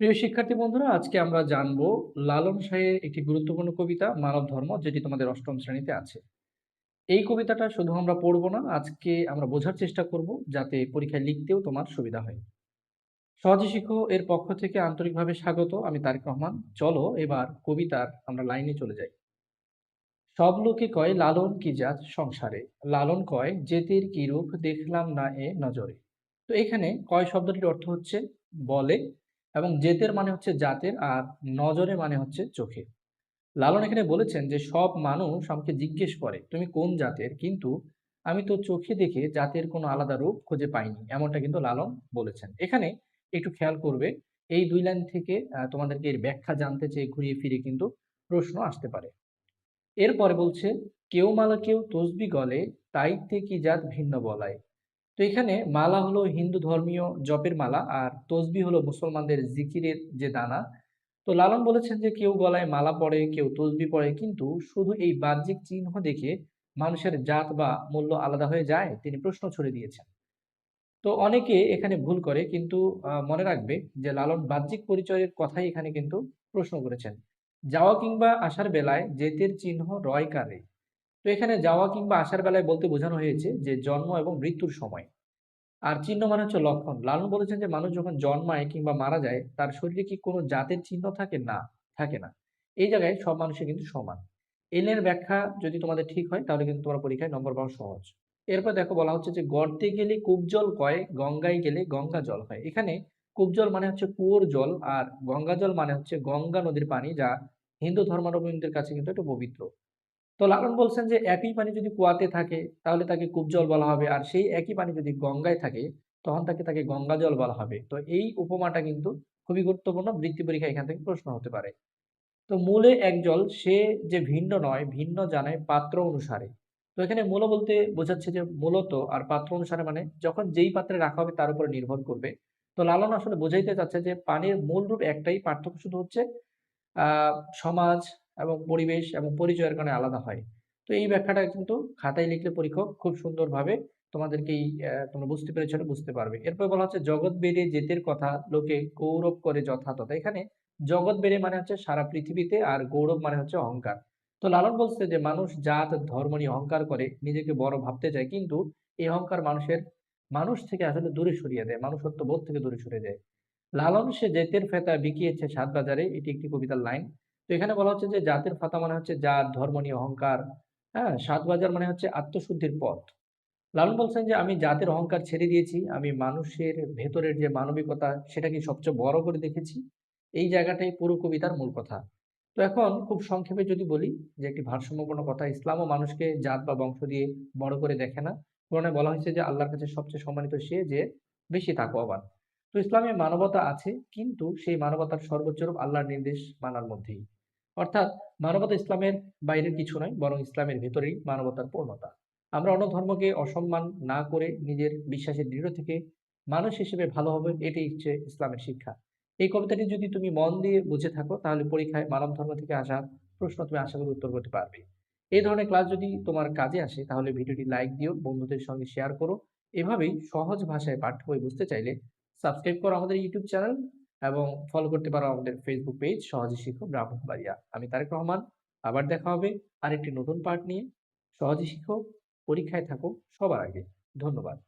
প্রিয় শিক্ষার্থী বন্ধুরা, আজকে আমরা জানব লালন শাহের একটি গুরুত্বপূর্ণ কবিতা, মানব ধর্ম, যেটি তোমাদের অষ্টম শ্রেণীতে আছে। এই কবিতাটা শুধু আমরা পড়ব না, আজকে আমরা বোঝার চেষ্টা করব যাতে পরীক্ষায় লিখতেও তোমার সুবিধা হয়। সহজে শিখো, এর পক্ষ থেকে আন্তরিকভাবে স্বাগত, আমি তারেক রহমান। চলো এবার কবিতার আমরা লাইনে চলে যাই। সব লোকে কয়, লালন কি জাত সংসারে? লালন কয়, জেতের কি রূপ দেখলাম না এ নজরে? তো এখানে কয় শব্দটির অর্থ হচ্ছে, বলে এবং জেতের মানে হচ্ছে জাতের আর নজরে মানে হচ্ছে চোখে লালন এখানে বলেছেন যে, সব মানুষ আমাকে জিজ্ঞেস করে, তুমি কোন জাতের? কিন্তু আমি তো চোখে দেখে জাতের কোনো আলাদা রূপ খুঁজে পাইনি। এমনটা কিন্তু লালন বলেছেন। এখানে একটু খেয়াল করবে, এই দুই লাইন থেকে তোমাদেরকে এর ব্যাখ্যা জানতে চেয়ে ঘুরিয়ে ফিরে কিন্তু প্রশ্ন আসতে পারে। এরপরে বলছে, কেউ মালা কেউ তসবি গলে তাইতে কি জাত ভিন্ন বলায়? তো এখানে মালা হলো হিন্দু ধর্মীয় জপের মালা আর তসবি হলো মুসলমানদের জিকিরের যে দানা। তো লালন বলেছেন যে কেউ গলায় মালা পরে, কেউ তসবি পরে, কিন্তু শুধু এই বাহ্যিক চিহ্ন দেখে মানুষের জাত বা মূল্য আলাদা হয়ে যায় তিনি প্রশ্ন ছড়ে দিয়েছেন। তো অনেকে এখানে ভুল করে, কিন্তু মনে রাখবে যে লালন বাহ্যিক পরিচয়ের কথাই এখানে কিন্তু প্রশ্ন করেছেন। যাওয়া কিংবা আসার বেলায় জেতের চিহ্ন রয় কারে? তো এখানে যাওয়া কিংবা আসার বেলায় বলতে বোঝানো হয়েছে যে জন্ম এবং মৃত্যুর সময়। আর চিহ্ন মানে হচ্ছে লক্ষণ। লালন বলেছেন যে মানুষ যখন জন্মায় কিংবা মারা যায়, তার শরীরে কি কোনো জাতের চিহ্ন থাকে? না থাকে না। এই জায়গায় সব মানুষই কিন্তু সমান। এলের ব্যাখ্যা যদি তোমাদের ঠিক হয়, তাহলে কিন্তু তোমার পরীক্ষায় নম্বর পাওয়া সহজ। এরপর দেখো বলা হচ্ছে যে গর্তে গেলে কূপ জল কয়, গঙ্গায় গেলে গঙ্গা জল হয়। এখানে কূপ জল মানে হচ্ছে কুয়োর জল আর গঙ্গা জল মানে হচ্ছে গঙ্গা নদীর পানি যা হিন্দু ধর্মাবলম্বীদের কাছে কিন্তু একটু পবিত্র। তো লালন বলছেন যে, একই পানি যদি কুয়াতে থাকে, তাহলে তাকে কূপ জল বলা হবে। আর সেই একই পানি যদি গঙ্গায় থাকে, তখন তাকে তাকে গঙ্গা জল বলা হবে। তো এই উপমাটা কিন্তু খুবই গুরুত্বপূর্ণ। বৃত্তি পরীক্ষা এখান থেকে প্রশ্ন হতে পারে। তো মূলে এক জল, সে যে ভিন্ন নয়, ভিন্ন জানায় পাত্র অনুসারে। তো এখানে মূল বলতে বোঝাচ্ছে যে, মূলত আর পাত্র অনুসারে মানে যখন যেই পাত্রে রাখা হবে, তার উপর নির্ভর করবে। তো লালন আসলে বোঝাইতে চাচ্ছে যে, পানির মূল রূপ একটাই, পার্থক্য শুধু হচ্ছে সমাজ এবং পরিবেশ এবং পরিচয়ের কারণে আলাদা হয়। তো এই ব্যাখ্যাটা কিন্তু খাতায় লিখলে পরীক্ষক খুব সুন্দরভাবে তোমাদেরকে এই আহ, তোমরা বুঝতে পেরেছ বুঝতে পারবে। এরপর বলা হচ্ছে জগৎ বেড়ে জেতের কথা লোকে গৌরব করে যথাতথা এখানে জগৎ বেড়ে মানে হচ্ছে সারা পৃথিবীতে আর গৌরব মানে হচ্ছে অহংকার। তো লালন বলছে যে মানুষ জাত ধর্ম নিয়ে অহংকার করে নিজেকে বড় ভাবতে চায় কিন্তু এই অহংকার মানুষের মানুষ থেকে আসলে দূরে সরিয়ে দেয় মানুষত্ব বোধ থেকে দূরে সরে যায় লালন সে জেতের ফেতা বিকিয়েছে সাত বাজারে এটি একটি কবিতার লাইন। তো এখানে বলা হচ্ছে যে জাতের ফাতা মানে হচ্ছে জাত, ধর্ম নিয়ে অহংকার হ্যাঁ? সাত বাজার মানে হচ্ছে আত্মশুদ্ধির পথ। লালন বলছেন যে আমি জাতের অহংকার ছেড়ে দিয়েছি, আমি মানুষের ভেতরের যে মানবিকতা সেটাকে সবচেয়ে বড় করে দেখেছি, এই জায়গাটাই পুরো কবিতার মূল কথা। তো এখন খুব সংক্ষেপে যদি বলি যে একটি ভারসাম্যপূর্ণ কথা ইসলাম ও মানুষকে জাত বা বংশ দিয়ে বড় করে দেখে না। কোরআনে বলা হয়েছে যে আল্লাহর কাছে সবচেয়ে সম্মানিত সে যে বেশি তাকওয়াবান। তো ইসলামে মানবতা আছে, কিন্তু সেই মানবতার সর্বোচ্চ রূপ আল্লাহর নির্দেশ মানার মধ্যেই। অর্থাৎ মানবতা ইসলামের বাইরের কিছু নয়, বরং ইসলামের ভেতরেই মানবতার পূর্ণতা। আমরা অন্য ধর্মকে অসম্মান না করে নিজের বিশ্বাসের দৃঢ় থেকে মানুষ হিসেবে ভালো হবে, এটাই হচ্ছে ইসলামের শিক্ষা। এই কবিতাটি যদি তুমি মন দিয়ে বুঝে থাকো, তাহলে পরীক্ষায় মানব ধর্ম থেকে আসা প্রশ্ন তুমি আশা করি উত্তর করতে পারবে। এই ধরনের ক্লাস যদি তোমার কাজে আসে, তাহলে ভিডিওটি লাইক দিও, বন্ধুদের সঙ্গে শেয়ার করো। এভাবেই সহজ ভাষায় পাঠ্য বই বুঝতে চাইলে সাবস্ক্রাইব করো আমাদের ইউটিউব চ্যানেল এবং ফলো করতে পারো আমাদের ফেসবুক পেজ সহজে শিখো ব্রাহ্মণবাড়িয়া। আমি তারেক রহমান, আবার দেখা হবে আরেকটি নতুন পাঠ নিয়ে। সহজে শিখো, পরীক্ষায় থাকো সবার আগে। ধন্যবাদ।